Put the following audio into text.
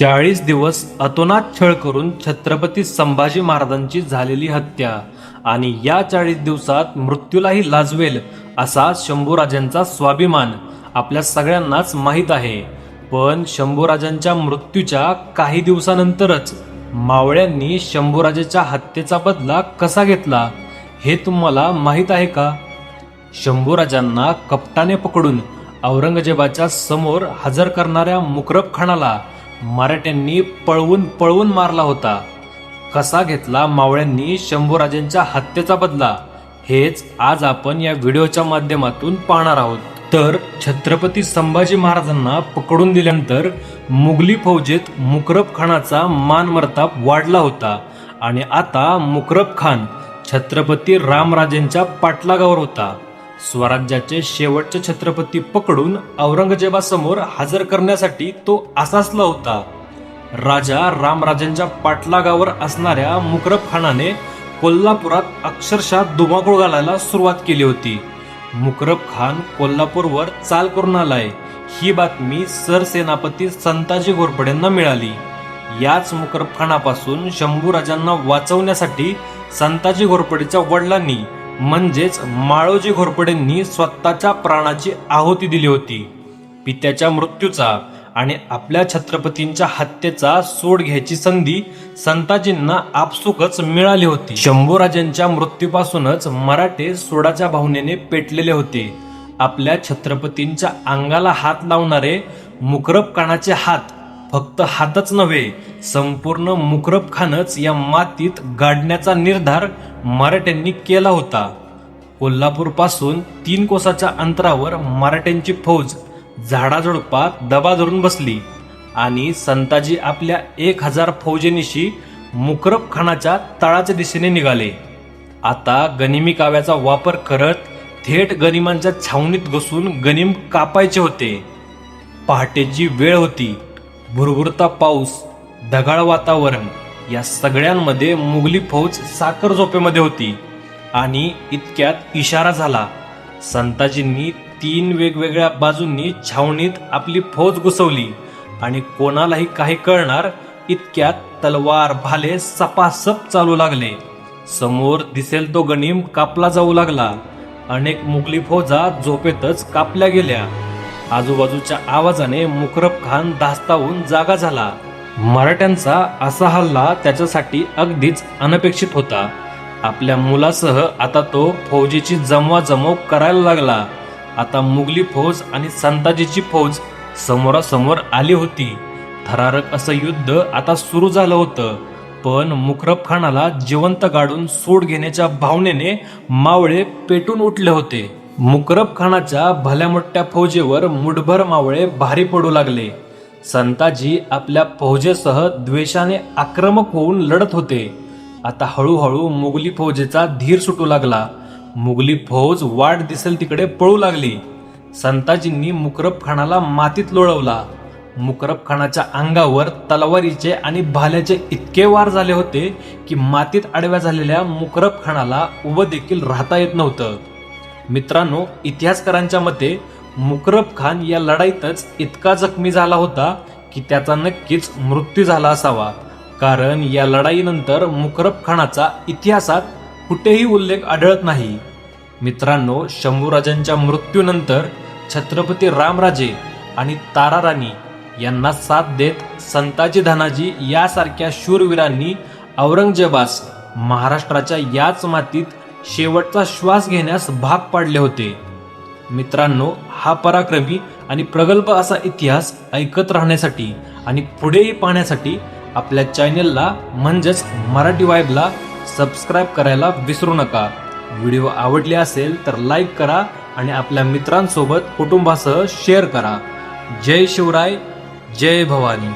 चाळीस दिवस अतोनात छळ करून छत्रपती संभाजी महाराजांची झालेली हत्या आणि या चाळीस दिवसात मृत्यूलाही लाजवेल असा शंभूराजांचा स्वाभिमान आपल्या सगळ्यांनाच माहीत आहे. पण शंभूराजांच्या मृत्यूच्या काही दिवसानंतरच मावळ्यांनी शंभूराजाच्या हत्येचा बदला कसा घेतला हे तुम्हाला माहीत आहे का? शंभूराजांना कपटाने पकडून औरंगजेबाच्या समोर हजर करणाऱ्या मुकरब खानाला मराठ्यांनी पळवून पळवून मारला होता. कसा घेतला मावळ्यांनी शंभूराजांच्या हत्येचा बदला हेच आज आपण या व्हिडिओच्या माध्यमातून पाहणार आहोत. तर छत्रपती संभाजी महाराजांना पकडून दिल्यानंतर मुघली फौजेत मुकरब खानाचा मानमर्ताप वाढला होता आणि आता मुकरब खान छत्रपती रामराजेंच्या पाठलागावर होता. स्वराज्याचे शेवटचे छत्रपती पकडून औरंगजेबासमोर हजर करण्यासाठी तो असासला होता. राजा रामराजांच्या पाठलागावर असणाऱ्या मुकरब खानाने कोल्हापुरात अक्षरशः धुमाकूळ घालायला सुरुवात केली होती. मुकरब खान कोल्हापूरवर चाल करून आलाय. ही बातमी सरसेनापती संताजी घोरपडेंना मिळाली. याच मुकरब खानापासून शंभूराजांना वाचवण्यासाठी संताजी घोरपडेच्या वडिलांनी म्हणजेच माळोजी घोरपडेंनी स्वतःच्या प्राणाची आहुती दिली होती. पित्याच्या मृत्यूचा आणि आपल्या छत्रपतींच्या हत्येचा सोड घ्यायची संधी संताजींना आपसुकच मिळाली होती. शंभूराजांच्या मृत्यूपासूनच मराठे सोडाच्या भावनेने पेटलेले होते. आपल्या छत्रपतींच्या अंगाला हात लावणारे मुकरब कानाचे हात फक्त हातच नव्हे संपूर्ण मुकरब खानच या मातीत गाडण्याचा निर्धार मराठ्यांनी केला होता. कोल्हापूरपासून तीन कोसाच्या अंतरावर मराठ्यांची फौज झाडाझुडपात दबा धरून बसली आणि संताजी आपल्या एक हजार फौजेनिशी मुकरब खानाच्या तळाच्या दिशेने निघाले. आता गनिमी काव्याचा वापर करत थेट गनिमांच्या छावणीत घुसून गनिम कापायचे होते. पहाटेची वेळ होती. भुरभुरता पाऊस ढगाळ वातावरण या सगळ्यांमध्ये मुघली फौज साखर झोपेमध्ये होती आणि इतक्यात इशारा झाला. संताजींनी तीन वेगवेगळ्या बाजूंनी छावणीत आपली फौज घुसवली आणि कोणालाही काही कळणार इतक्यात तलवार भाले सपासप चालू लागले. समोर दिसेल तो गणिम कापला जाऊ लागला. अनेक मुघली फौजा झोपेतच कापल्या गेल्या. आजूबाजूच्या आवाजाने मुकरब खान धास्तावून जागा झाला. मराठ्यांचा असा हल्ला त्याच्यासाठी अगदीच अनपेक्षित होता. आपल्या मुलासह आता तो फौजेची जमवाजमव करायला लागला. आता मुघली फौज आणि संताजीची फौज समोरासमोर आली होती. थरारक असं युद्ध आता सुरू झालं होतं. पण मुकरब खानाला जिवंत गाडून सूड घेण्याच्या भावनेने मावळे पेटून उठले होते. मुकरब खानाच्या भल्या मोठ्या फौजेवर मुठभर मावळे भारी पडू लागले. संताजी आपल्या फौजेसह द्वेषाने आक्रमक होऊन लढत होते. आता हळूहळू मुघली फौजेचा धीर सुटू लागला. मुघली फौज वाट दिसेल तिकडे पळू लागली. संताजींनी मुकरब खानाला मातीत लोळवला. मुकरब खानाच्या अंगावर तलवारीचे आणि भाल्याचे इतके वार झाले होते की मातीत आडव्या झालेल्या मुकरब खानाला उभं देखील राहता येत नव्हतं. मित्रांनो इतिहासकारांच्या मते मुकरब खान या लढाईतच इतका जखमी झाला होता की त्याचा नक्कीच मृत्यू झाला असावा. कारण या लढाईनंतर मुकरब खानाचा इतिहासात कुठेही उल्लेख आढळत नाही. मित्रांनो शंभूराजांच्या मृत्यूनंतर छत्रपती रामराजे आणि ताराराणी यांना साथ देत संताजी धनाजी यासारख्या शूरवीरांनी औरंगजेबास महाराष्ट्राच्या याच मातीत शेवटचा श्वास घेण्यास भाग पाडले होते. मित्रांनो हा पराक्रमी आणि प्रगल्भ असा इतिहास ऐकत राहण्यासाठी आणि पुढेही पाहण्यासाठी आपल्या चॅनेलला म्हणजेच मराठी वाईबला सबस्क्राईब करायला विसरू नका. व्हिडिओ आवडले असेल तर लाईक करा आणि आपल्या मित्रांसोबत कुटुंबासह शेअर करा. जय शिवराय जय भवानी.